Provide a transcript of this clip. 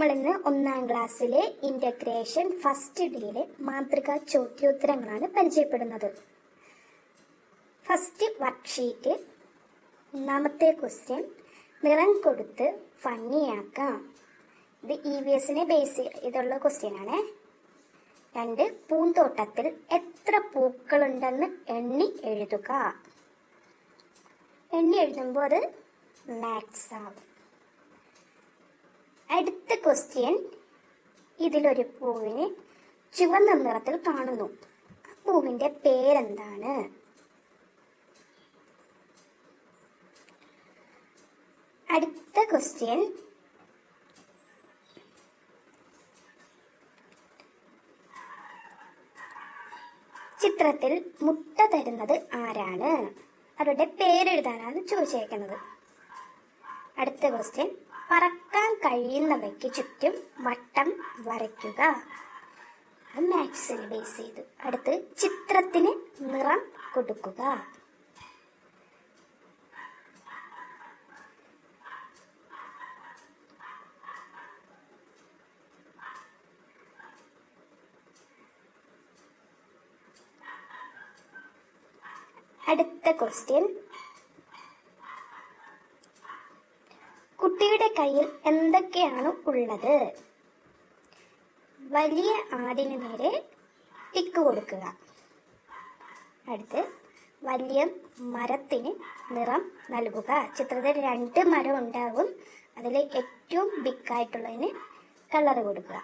നമ്മൾ ഇന്ന് ഒന്നാം ക്ലാസ്സിലെ ഇന്റഗ്രേഷൻ ഫസ്റ്റ് ഡേയിലെ മാതൃകാ ചോദ്യോത്തരങ്ങളാണ് പരിചയപ്പെടുന്നത്. ഫസ്റ്റ് വർക്ക്ഷീറ്റ് ഒന്നാമത്തെ ക്വസ്റ്റ്യൻ നിറം കൊടുത്ത് ഭംഗിയാക്കാം. ഇത് ഇ വി എസിനെ ബേസ് ഇതുള്ള ക്വസ്റ്റ്യൻ ആണ്. രണ്ട് പൂന്തോട്ടത്തിൽ എത്ര പൂക്കളുണ്ടെന്ന് എണ്ണി എഴുതുക. എണ്ണി എഴുതുമ്പോൾ അത് മാത്സ് ആവും. അടുത്ത ക്വസ്റ്റ്യൻ ഇതിലൊരു പൂവിനെ ചുവന്ന നിറത്തിൽ കാണുന്നു. ആ പൂവിന്റെ പേരെന്താണ്? അടുത്ത ക്വസ്റ്റ്യൻ ചിത്രത്തിൽ മുട്ട തരുന്നത് ആരാണ്? അവരുടെ പേരെഴുതാനാണ് ചോദിച്ചേക്കുന്നത്. അടുത്ത ക്വസ്റ്റ്യൻ പറക്കാൻ കഴിയുന്നവയ്ക്ക് ചുറ്റും വട്ടം വരയ്ക്കുക. അത് ബേസ് ചെയ്ത്. അടുത്ത് ചിത്രത്തിന് നിറം കൊടുക്കുക. അടുത്ത ക്വസ്റ്റ്യൻ കുട്ടിയുടെ കയ്യിൽ എന്തൊക്കെയാണ് ഉള്ളത്? വലിയ ആടിന് നേരെ ടിക്ക് കൊടുക്കുക. അടുത്ത് വലിയ മരത്തിന് നിറം നൽകുക. ചിത്രത്തിൽ രണ്ട് മരം ഉണ്ടാകും അതിൽ ഏറ്റവും ബിഗ് ആയിട്ടുള്ളതിന് കളർ കൊടുക്കുക.